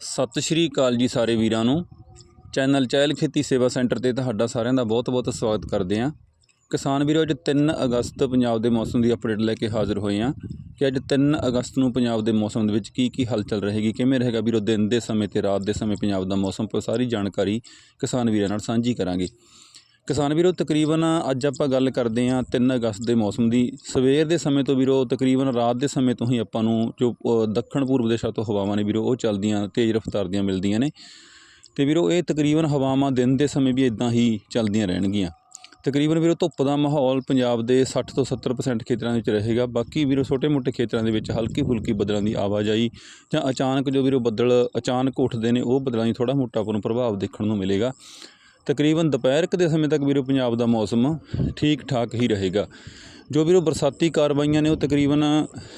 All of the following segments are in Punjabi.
ਸਤਿ ਸ਼੍ਰੀ ਅਕਾਲ ਜੀ ਸਾਰੇ ਵੀਰਾਂ ਨੂੰ। ਚੈਨਲ ਚਹਿਲ ਖੇਤੀ ਸੇਵਾ ਸੈਂਟਰ ਤੇ ਤੁਹਾਡਾ ਸਾਰਿਆਂ ਦਾ ਬਹੁਤ-ਬਹੁਤ ਸਵਾਗਤ ਕਰਦੇ ਹਾਂ। ਕਿਸਾਨ ਵੀਰੋ, ਅੱਜ 3 ਅਗਸਤ ਪੰਜਾਬ ਦੇ ਮੌਸਮ ਦੀ ਅਪਡੇਟ ਲੈ ਕੇ ਹਾਜ਼ਰ ਹੋਏ ਹਾਂ ਕਿ ਅੱਜ 3 ਅਗਸਤ ਨੂੰ ਪੰਜਾਬ ਦੇ ਮੌਸਮ ਦੇ ਵਿੱਚ ਕੀ ਕੀ ਹਲਚਲ ਰਹੇਗੀ, ਕਿਵੇਂ ਰਹੇਗਾ ਵੀਰੋ ਦਿਨ ਦੇ ਸਮੇਂ ਤੇ ਰਾਤ ਦੇ ਸਮੇਂ ਪੰਜਾਬ ਦਾ ਮੌਸਮ ਪਰ ਸਾਰੀ ਜਾਣਕਾਰੀ ਕਿਸਾਨ ਵੀਰਾਂ ਨਾਲ ਸਾਂਝੀ ਕਰਾਂਗੇ। ਕਿਸਾਨ ਵੀਰੋ, ਤਕਰੀਬਨ ਅੱਜ ਆਪਾਂ ਗੱਲ ਕਰਦੇ ਹਾਂ 3 ਅਗਸਤ ਦੇ ਮੌਸਮ ਦੀ। ਸਵੇਰ ਦੇ ਸਮੇਂ ਤੋਂ ਵੀਰੋ, ਤਕਰੀਬਨ ਰਾਤ ਦੇ ਸਮੇਂ ਤੋਂ ਹੀ ਆਪਾਂ ਨੂੰ ਜੋ ਦੱਖਣ ਪੂਰਬ ਦੇਸ਼ਾਂ ਤੋਂ ਹਵਾਵਾਂ ਨੇ ਵੀਰੋ, ਉਹ ਚੱਲਦੀਆਂ, ਤੇਜ਼ ਰਫ਼ਤਾਰ ਦੀਆਂ ਮਿਲਦੀਆਂ ਨੇ। ਤੇ ਵੀਰੋ, ਇਹ ਤਕਰੀਬਨ ਹਵਾਵਾਂ ਦਿਨ ਦੇ ਸਮੇਂ ਵੀ ਇਦਾਂ ਹੀ ਚੱਲਦੀਆਂ ਰਹਿਣਗੀਆਂ। ਤਕਰੀਬਨ ਵੀਰੋ, ਧੁੱਪ ਦਾ ਮਾਹੌਲ ਪੰਜਾਬ ਦੇ 60 ਤੋਂ 70% ਖੇਤਰਾਂ ਵਿੱਚ ਰਹੇਗਾ। ਬਾਕੀ ਵੀਰੋ ਛੋਟੇ-ਮੋਟੇ ਖੇਤਰਾਂ ਦੇ ਵਿੱਚ ਹਲਕੀ ਫੁਲਕੀ ਬੱਦਲਾਂ ਦੀ ਆਵਾਜਾਈ ਜਾਂ ਅਚਾਨਕ ਜੋ ਵੀਰੋ ਬੱਦਲ ਅਚਾਨਕ ਉੱਠਦੇ ਨੇ, ਉਹ ਬੱਦਲਾਂ ਦੀ ਥੋੜਾ ਮੋਟਾ ਆਪਾਂ ਨੂੰ ਪ੍ਰਭਾਵ ਦੇਖਣ ਨੂੰ ਮਿਲੇਗਾ। ਤਕਰੀਬਨ ਦੁਪਹਿਰ ਕੁ ਦੇ ਸਮੇਂ ਤੱਕ ਵੀਰੋ ਪੰਜਾਬ ਦਾ ਮੌਸਮ ਠੀਕ ਠਾਕ ਹੀ ਰਹੇਗਾ। ਜੋ ਵੀਰੋ ਬਰਸਾਤੀ ਕਾਰਵਾਈਆਂ ਨੇ ਉਹ ਤਕਰੀਬਨ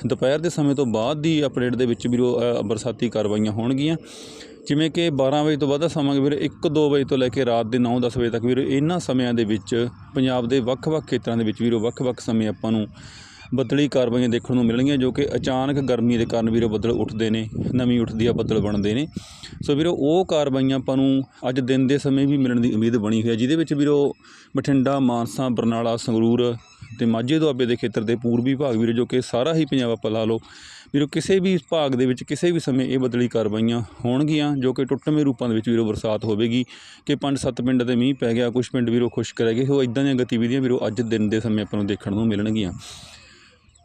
ਦੁਪਹਿਰ ਦੇ ਸਮੇਂ ਤੋਂ ਬਾਅਦ ਦੀ ਅਪਡੇਟ ਦੇ ਵਿੱਚ ਵੀਰੋ ਅ, ਬਰਸਾਤੀ ਕਾਰਵਾਈਆਂ ਹੋਣਗੀਆਂ। ਜਿਵੇਂ ਕਿ 12 ਵਜੇ ਤੋਂ ਬਾਅਦ ਦਾ ਸਮਾਂ ਵੀਰੋ 1-2 ਵਜੇ ਤੋਂ ਲੈ ਕੇ ਰਾਤ ਦੇ 9-10 ਵਜੇ ਤੱਕ ਵੀਰੋ ਇਹਨਾਂ ਸਮਿਆਂ ਦੇ ਵਿੱਚ ਪੰਜਾਬ ਦੇ ਵੱਖ-ਵੱਖ ਖੇਤਰਾਂ ਦੇ ਵਿੱਚ ਵੀਰੋ ਵੱਖ-ਵੱਖ ਸਮੇਂ ਆਪਾਂ ਨੂੰ ਬੱਦਲੀ ਕਾਰਵਾਈਆਂ ਦੇਖਣ ਨੂੰ ਮਿਲਣਗੀਆਂ ਜੋ ਕਿ ਅਚਾਨਕ ਗਰਮੀ ਦੇ ਕਾਰਨ ਵੀਰੋ ਬੱਦਲ ਉੱਠਦੇ ਨੇ, ਨਵੀਂ ਉੱਠਦੀ ਆ ਬੱਦਲ ਬਣਦੇ ਨੇ। ਸੋ ਵੀਰੋ, ਉਹ ਕਾਰਵਾਈਆਂ ਆਪਾਂ ਨੂੰ ਅੱਜ ਦਿਨ ਦੇ ਸਮੇਂ ਵੀ ਮਿਲਣ ਦੀ ਉਮੀਦ ਬਣੀ ਹੋਈ ਹੈ ਜਿਹਦੇ ਵਿੱਚ ਵੀਰੋ ਬਠਿੰਡਾ, ਮਾਨਸਾ, ਬਰਨਾਲਾ, ਸੰਗਰੂਰ ਤੇ ਮਾਝੇ ਦੁਆਬੇ ਦੇ ਖੇਤਰ ਦੇ ਪੂਰਬੀ ਭਾਗ ਵੀਰੋ, ਜੋ ਕਿ ਸਾਰਾ ਹੀ ਪੰਜਾਬ ਆਪਾਂ ਲਾ ਲਓ, ਵੀਰੋ ਕਿਸੇ ਵੀ ਭਾਗ ਦੇ ਵਿੱਚ ਕਿਸੇ ਵੀ ਸਮੇਂ ਇਹ ਬਦਲੀ ਕਾਰਵਾਈਆਂ ਹੋਣਗੀਆਂ, ਜੋ ਕਿ ਟੁੱਟਵੇਂ ਰੂਪਾਂ ਦੇ ਵਿੱਚ ਵੀਰੋ ਬਰਸਾਤ ਹੋਵੇਗੀ ਕਿ ਪੰਜ ਸੱਤ ਪਿੰਡ ਤੇ ਮੀਂਹ ਪੈ ਗਿਆ ਕੁਝ ਪਿੰਡ ਵੀਰੋ ਖੁਸ਼ਕ ਰਹਿ ਗਏ, ਉਹ ਇਦਾਂ ਦੀਆਂ ਗਤੀਵਿਧੀਆਂ ਵੀਰੋ ਅੱਜ ਦਿਨ ਦੇ ਸਮੇਂ ਆਪਾਂ ਨੂੰ ਦੇਖਣ ਨੂੰ ਮਿਲਣਗੀਆਂ।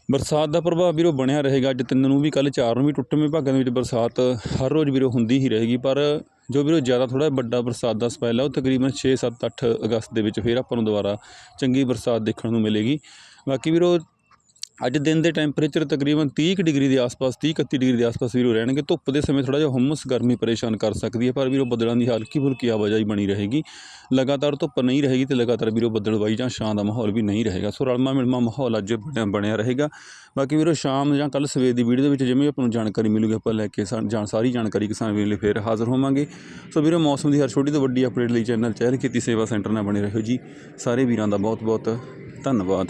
ਬਰਸਾਤ ਦਾ ਪ੍ਰਭਾਵ ਵੀਰੋ ਬਣਿਆ ਰਹੇਗਾ। ਅੱਜ ਤਿੰਨ ਨੂੰ ਵੀ, ਕੱਲ੍ਹ ਚਾਰ ਨੂੰ ਵੀ, ਟੁੱਟਵੇਂ ਭਾਗਾਂ ਦੇ ਵਿੱਚ ਬਰਸਾਤ ਹਰ ਰੋਜ਼ ਵੀਰੋ ਹੁੰਦੀ ਹੀ ਰਹੇਗੀ। ਪਰ ਜੋ ਵੀਰੋ ਜ਼ਿਆਦਾ ਥੋੜਾ ਵੱਡਾ ਬਰਸਾਤ ਦਾ ਸਪੈਲ ਹੈ ਉਹ ਤਕਰੀਬਨ 6 7 8 ਅਗਸਤ ਦੇ ਵਿੱਚ ਫਿਰ ਆਪਾਂ ਨੂੰ ਦੁਬਾਰਾ ਚੰਗੀ ਬਰਸਾਤ ਦੇਖਣ ਨੂੰ ਮਿਲੇਗੀ। ਬਾਕੀ ਵੀਰੋ ਅੱਜ ਦਿਨ ਦੇ ਟੈਂਪਰੇਚਰ ਤਕਰੀਬਨ 30 ਕੁ ਡਿਗਰੀ ਦੇ ਆਸ-ਪਾਸ 30 31 ਡਿਗਰੀ ਦੇ ਆਸ-ਪਾਸ ਵੀਰੋ ਰਹਿਣਗੇ। ਧੁੱਪ ਦੇ ਸਮੇਂ ਥੋੜਾ ਜਿਹਾ ਹੁਮਸ ਗਰਮੀ ਪਰੇਸ਼ਾਨ ਕਰ ਸਕਦੀ ਹੈ, ਪਰ ਵੀਰੋ ਬੱਦਲਾਂ ਦੀ ਹਲਕੀ ਫੁਲਕੀ ਆਵਾਜਾਈ ਬਣੀ ਰਹੇਗੀ। ਲਗਾਤਾਰ ਧੁੱਪ ਨਹੀਂ ਰਹੇਗੀ ਤੇ ਲਗਾਤਾਰ ਵੀਰੋ ਬੱਦਲਵਾਈ ਜਾਂ ਛਾਂ ਦਾ ਮਾਹੌਲ ਵੀ ਨਹੀਂ ਰਹੇਗਾ। ਸੋ ਰਲਮਾ ਮਿਲਮਾ ਮਾਹੌਲ ਅੱਜ ਬਣਿਆ ਬਣਿਆ ਰਹੇਗਾ। ਬਾਕੀ ਵੀਰੋ ਸ਼ਾਮ ਜਾਂ ਕੱਲ ਸਵੇਰ ਦੀ ਵੀਡੀਓ ਦੇ ਵਿੱਚ ਜਿਵੇਂ ਆਪਾਂ ਨੂੰ ਜਾਣਕਾਰੀ ਮਿਲੂਗੀ, ਆਪਾਂ ਲੈ ਕੇ ਸਾ- ਜਾਣ ਸਾਰੀ ਜਾਣਕਾਰੀ ਕਿਸਾਨ ਵੀਰ ਲਈ ਫੇਰ ਹਾਜ਼ਰ ਹੋਵਾਂਗੇ। ਸੋ ਵੀਰੋ ਮੌਸਮ ਦੀ ਹਰ ਛੋਟੀ ਤੋਂ ਵੱਡੀ ਅਪਡੇਟ ਲਈ ਚੈਨਲ ਚਹਿਲ ਖੇਤੀ ਸੇਵਾ ਸੈਂਟਰ ਨਾਲ ਬਣੇ ਰਹੋ ਜੀ। ਸਾਰੇ ਵੀਰਾਂ ਦਾ ਬਹੁਤ ਬਹੁਤ ਧੰਨਵਾਦ।